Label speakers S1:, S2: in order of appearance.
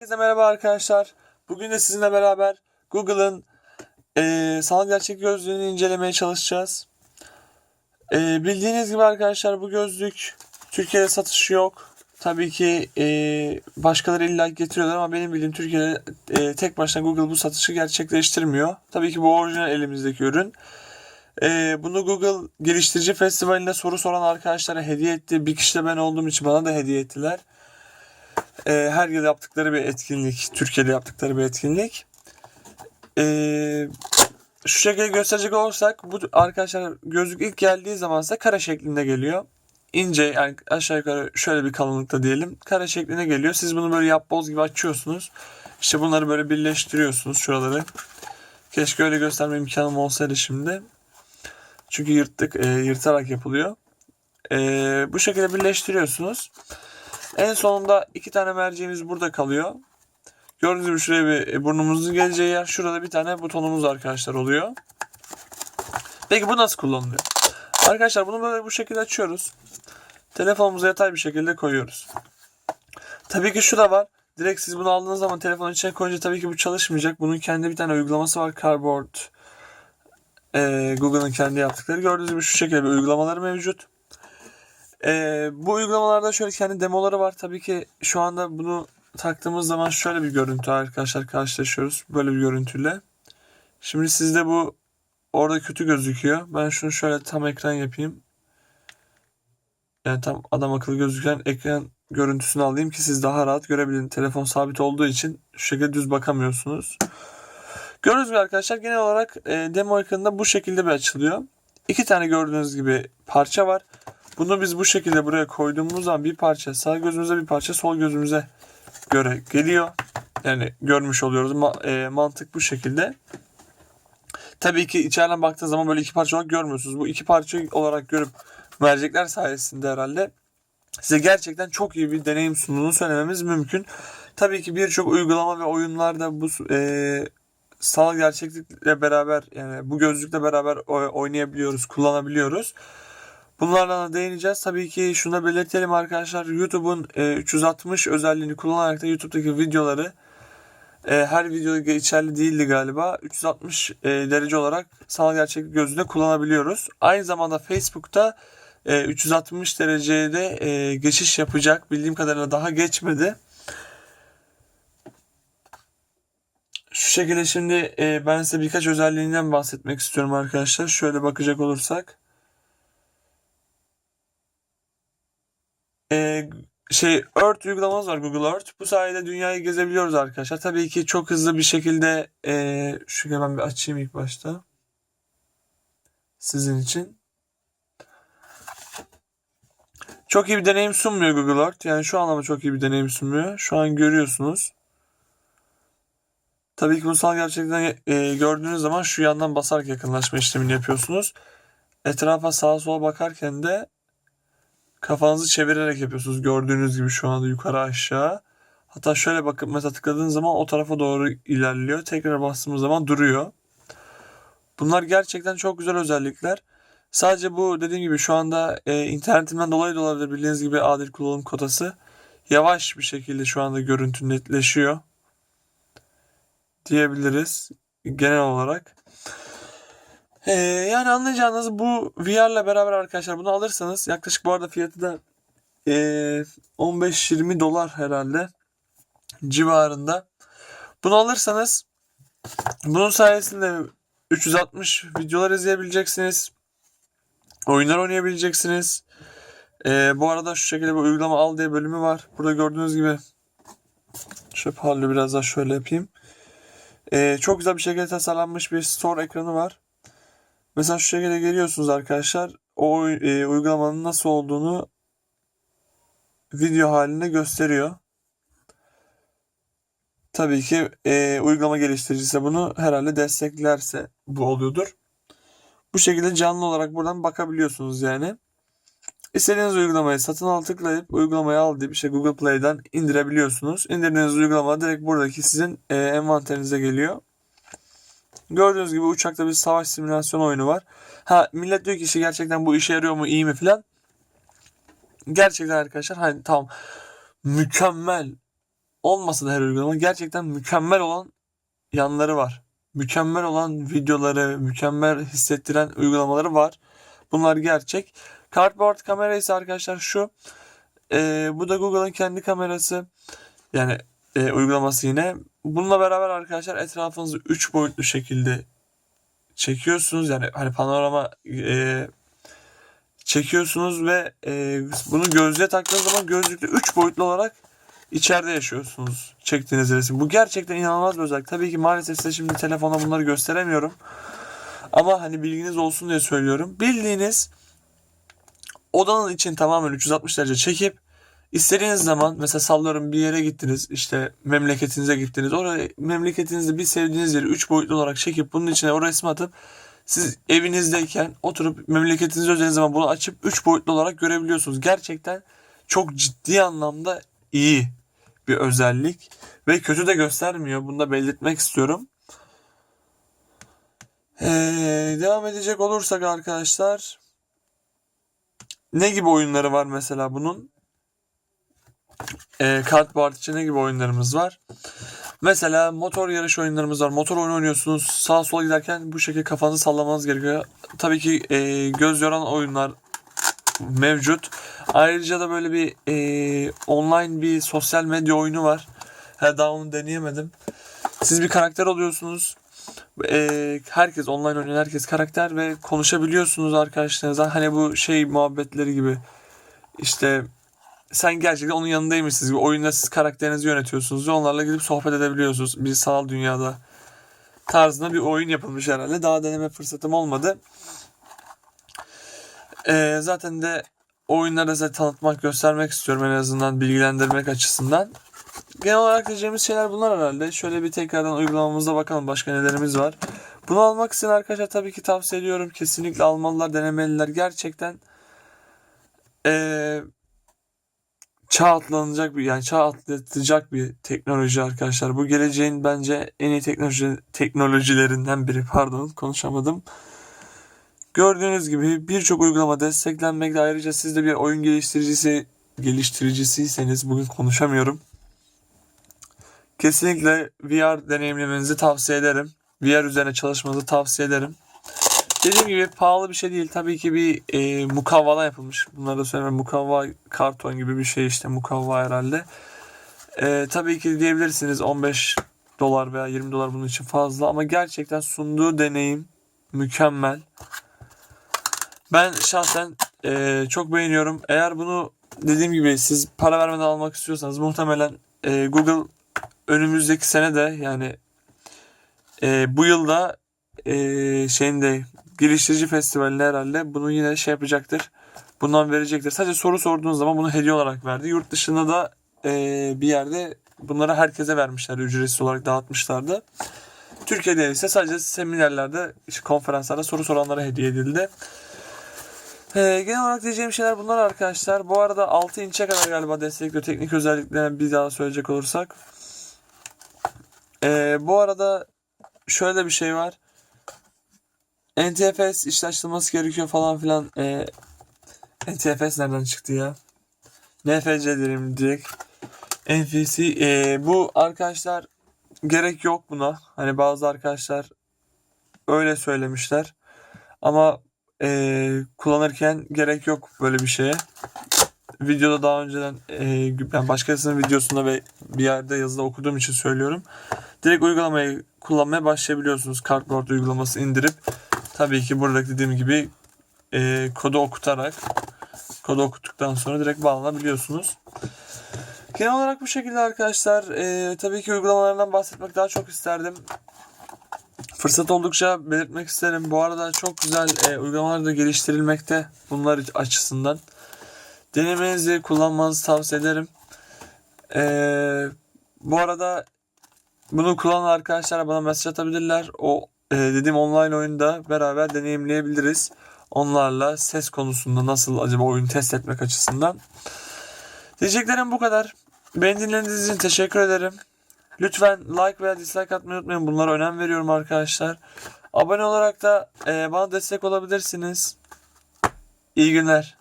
S1: Herkese merhaba arkadaşlar. Bugün de sizinle beraber Google'ın eee sanal gerçek gözlüğünü incelemeye çalışacağız. Eee, bildiğiniz gibi arkadaşlar bu gözlük Türkiye'de satışı yok. Tabii ki eee, başkaları illa getiriyorlar ama benim bildiğim Türkiye'de eee, tek başına Google bu satışı gerçekleştirmiyor. Tabii ki bu orijinal elimizdeki ürün. Eee, bunu Google Geliştirici Festivali'nde soru soran arkadaşlara hediye etti. Bir kişi de ben olduğum için bana da hediye ettiler. Ee, her yıl yaptıkları bir etkinlik. Türkiye'de yaptıkları bir etkinlik. Ee, şu şekilde gösterecek olursak bu arkadaşlar gözlük ilk geldiği zaman ise kare şeklinde geliyor. İnce yani aşağı yukarı şöyle bir kalınlıkta diyelim. Kare şeklinde geliyor. Siz bunu böyle yapboz gibi açıyorsunuz. İşte bunları böyle birleştiriyorsunuz şuraları. Keşke öyle gösterme imkanım olsaydı şimdi. Çünkü yırttık, e, yırtarak yapılıyor. E, bu şekilde birleştiriyorsunuz. En sonunda iki tane merceğimiz burada kalıyor. Gördüğünüz gibi şuraya bir e, burnumuzun geleceği yer. Şurada bir tane butonumuz arkadaşlar oluyor. Peki bu nasıl kullanılıyor? Arkadaşlar bunu böyle bu şekilde açıyoruz. Telefonumuza yatay bir şekilde koyuyoruz. Tabii ki şu da var. Direkt siz bunu aldığınız zaman telefonun içine koyunca tabii ki bu çalışmayacak. Bunun kendi bir tane uygulaması var. Cardboard. Ee, Google'ın kendi yaptıkları. Gördüğünüz gibi şu şekilde bir uygulamaları mevcut. Ee, bu uygulamalarda şöyle kendi demoları var. Tabii ki şu anda bunu taktığımız zaman şöyle bir görüntü arkadaşlar karşılaşıyoruz. Böyle bir görüntüyle. Şimdi sizde bu orada kötü gözüküyor. Ben şunu şöyle tam ekran yapayım. Yani tam adam akıllı gözüken ekran görüntüsünü alayım ki siz daha rahat görebilin. Telefon sabit olduğu için şu şekilde düz bakamıyorsunuz. Gördüğünüz gibi arkadaşlar genel olarak e, demo ekranında bu şekilde bir açılıyor. İki tane gördüğünüz gibi parça var. Bunu biz bu şekilde buraya koyduğumuz zaman bir parça sağ gözümüze bir parça sol gözümüze göre geliyor. Yani görmüş oluyoruz. Ma- e, mantık bu şekilde. Tabii ki içeriden baktığınız zaman böyle iki parça olarak görmüyorsunuz. Bu iki parça olarak görüp mercekler sayesinde herhalde size gerçekten çok iyi bir deneyim sunduğunu söylememiz mümkün. Tabii ki birçok uygulama ve oyunlarda bu e, sanal gerçeklikle beraber yani bu gözlükle beraber oynayabiliyoruz, kullanabiliyoruz. Bunlarla da değineceğiz. Tabii ki şunu da belirtelim arkadaşlar. YouTube'un e, 360 özelliğini kullanarak da YouTube'daki videoları e, her videoda geçerli değildi galiba. 360 e, derece olarak sanal gerçeklik gözünde kullanabiliyoruz. Aynı zamanda Facebook'ta e, 360 derecede e, geçiş yapacak. Bildiğim kadarıyla daha geçmedi. Şu şekilde şimdi e, ben size birkaç özelliğinden bahsetmek istiyorum arkadaşlar. Şöyle bakacak olursak. E, şey Earth uygulamamız var Google Earth. Bu sayede dünyayı gezebiliyoruz arkadaşlar. Tabii ki çok hızlı bir şekilde e, şu hemen bir açayım ilk başta. Sizin için. Çok iyi bir deneyim sunmuyor Google Earth. Yani şu anlamda çok iyi bir deneyim sunmuyor. Şu an görüyorsunuz. Tabii ki ulusal gerçekten e, gördüğünüz zaman şu yandan basarak yakınlaşma işlemini yapıyorsunuz. Etrafa sağa sola bakarken de Kafanızı çevirerek yapıyorsunuz. Gördüğünüz gibi şu anda yukarı aşağı. Hatta şöyle bakıp mesela tıkladığınız zaman o tarafa doğru ilerliyor. Tekrar bastığımız zaman duruyor. Bunlar gerçekten çok güzel özellikler. Sadece bu dediğim gibi şu anda e, internetimden dolayı da olabilir. Bildiğiniz gibi adil kullanım kotası yavaş bir şekilde şu anda görüntü netleşiyor diyebiliriz genel olarak. Ee, yani anlayacağınız bu VR'la beraber arkadaşlar bunu alırsanız yaklaşık bu arada fiyatı da ee, 15-20 dolar herhalde civarında. Bunu alırsanız bunun sayesinde 360 videolar izleyebileceksiniz. Oyunlar oynayabileceksiniz. Ee, bu arada şu şekilde bir uygulama al diye bölümü var. Burada gördüğünüz gibi şöyle parlıyor biraz daha şöyle yapayım. Ee, çok güzel bir şekilde tasarlanmış bir store ekranı var. Mesela şu şekilde geliyorsunuz arkadaşlar. O e, uygulamanın nasıl olduğunu video halinde gösteriyor. Tabii ki e, uygulama geliştiricisi bunu herhalde desteklerse bu oluyordur. Bu şekilde canlı olarak buradan bakabiliyorsunuz yani. İstediğiniz uygulamayı satın al tıklayıp uygulamayı al deyip işte Google Play'den indirebiliyorsunuz. İndirdiğiniz uygulama direkt buradaki sizin e, envanterinize geliyor. Gördüğünüz gibi uçakta bir savaş simülasyon oyunu var. Ha millet diyor ki işte gerçekten bu işe yarıyor mu iyi mi filan. Gerçekten arkadaşlar hani tamam mükemmel olmasa da her uygulama gerçekten mükemmel olan yanları var. Mükemmel olan videoları, mükemmel hissettiren uygulamaları var. Bunlar gerçek. Cardboard kamera ise arkadaşlar şu. Ee, bu da Google'ın kendi kamerası. Yani e, uygulaması yine. Bununla beraber arkadaşlar etrafınızı 3 boyutlu şekilde çekiyorsunuz. Yani hani panorama e, çekiyorsunuz ve e, bunu gözlüğe taktığınız zaman gözlükle 3 boyutlu olarak içeride yaşıyorsunuz çektiğiniz resim. Bu gerçekten inanılmaz bir özellik. Tabii ki maalesef size şimdi telefonda bunları gösteremiyorum. Ama hani bilginiz olsun diye söylüyorum. Bildiğiniz odanın için tamamen 360 derece çekip istediğiniz zaman mesela sallıyorum bir yere gittiniz işte memleketinize gittiniz. Oraya memleketinizde bir sevdiğiniz yeri 3 boyutlu olarak çekip bunun içine o resmi atıp siz evinizdeyken oturup memleketinize özel zaman bunu açıp 3 boyutlu olarak görebiliyorsunuz. Gerçekten çok ciddi anlamda iyi bir özellik ve kötü de göstermiyor. Bunu da belirtmek istiyorum. Ee, devam edecek olursak arkadaşlar ne gibi oyunları var mesela bunun? Ee, Kartboard için ne gibi oyunlarımız var? Mesela motor yarış oyunlarımız var. Motor oyunu oynuyorsunuz. Sağa sola giderken bu şekilde kafanızı sallamanız gerekiyor. Tabii ki e, göz yoran oyunlar mevcut. Ayrıca da böyle bir e, online bir sosyal medya oyunu var. Ha, daha onu deneyemedim. Siz bir karakter oluyorsunuz. E, herkes online oynayan herkes karakter ve konuşabiliyorsunuz arkadaşlarınızla. Hani bu şey muhabbetleri gibi. İşte sen gerçekten onun yanındaymışsınız gibi. Oyunda siz karakterinizi yönetiyorsunuz ve onlarla gidip sohbet edebiliyorsunuz. Bir sanal dünyada tarzında bir oyun yapılmış herhalde. Daha deneme fırsatım olmadı. Ee, zaten de oyunları size tanıtmak, göstermek istiyorum en azından bilgilendirmek açısından. Genel olarak diyeceğimiz şeyler bunlar herhalde. Şöyle bir tekrardan uygulamamıza bakalım başka nelerimiz var. Bunu almak isteyen arkadaşlar tabii ki tavsiye ediyorum. Kesinlikle almalılar, denemeliler. Gerçekten ee, çağ atlanacak bir yani çağ atlatacak bir teknoloji arkadaşlar. Bu geleceğin bence en iyi teknoloji teknolojilerinden biri. Pardon konuşamadım. Gördüğünüz gibi birçok uygulama desteklenmekte. Ayrıca siz de bir oyun geliştiricisi geliştiricisiyseniz bugün konuşamıyorum. Kesinlikle VR deneyimlemenizi tavsiye ederim. VR üzerine çalışmanızı tavsiye ederim. Dediğim gibi pahalı bir şey değil. Tabii ki bir e, mukavvadan yapılmış. Bunları da söyleyeyim. Mukavva karton gibi bir şey işte. Mukavva herhalde. E, tabii ki diyebilirsiniz 15 dolar veya 20 dolar bunun için fazla. Ama gerçekten sunduğu deneyim mükemmel. Ben şahsen e, çok beğeniyorum. Eğer bunu dediğim gibi siz para vermeden almak istiyorsanız muhtemelen e, Google önümüzdeki sene de yani e, bu yılda e, şeyinde geliştirici festivalinde herhalde bunu yine şey yapacaktır. Bundan verecektir. Sadece soru sorduğunuz zaman bunu hediye olarak verdi. Yurt dışında da e, bir yerde bunları herkese vermişler. Ücretsiz olarak dağıtmışlardı. Türkiye'de ise sadece seminerlerde, işte konferanslarda soru soranlara hediye edildi. Ee, genel olarak diyeceğim şeyler bunlar arkadaşlar. Bu arada 6 inçe kadar galiba destekliyor teknik özelliklerini bir daha söyleyecek olursak. Ee, bu arada şöyle bir şey var. NTFS işte gerekiyor falan filan. Ee, NTFS nereden çıktı ya? NFC derim direkt. NFC. Ee, bu arkadaşlar gerek yok buna. Hani bazı arkadaşlar öyle söylemişler. Ama e, kullanırken gerek yok böyle bir şeye. Videoda daha önceden e, ben başkasının videosunda ve bir yerde yazıda okuduğum için söylüyorum. Direkt uygulamayı kullanmaya başlayabiliyorsunuz. Cardboard uygulaması indirip tabii ki burada dediğim gibi e, kodu okutarak kodu okuttuktan sonra direkt bağlanabiliyorsunuz. Genel olarak bu şekilde arkadaşlar. E, tabii ki uygulamalarından bahsetmek daha çok isterdim. Fırsat oldukça belirtmek isterim. Bu arada çok güzel e, uygulamalar da geliştirilmekte bunlar açısından. Denemenizi, kullanmanızı tavsiye ederim. E, bu arada bunu kullanan arkadaşlar bana mesaj atabilirler. O e, dediğim online oyunda beraber deneyimleyebiliriz. Onlarla ses konusunda nasıl acaba oyun test etmek açısından. Diyeceklerim bu kadar. Beni dinlediğiniz için teşekkür ederim. Lütfen like veya dislike atmayı unutmayın. Bunlara önem veriyorum arkadaşlar. Abone olarak da e, bana destek olabilirsiniz. İyi günler.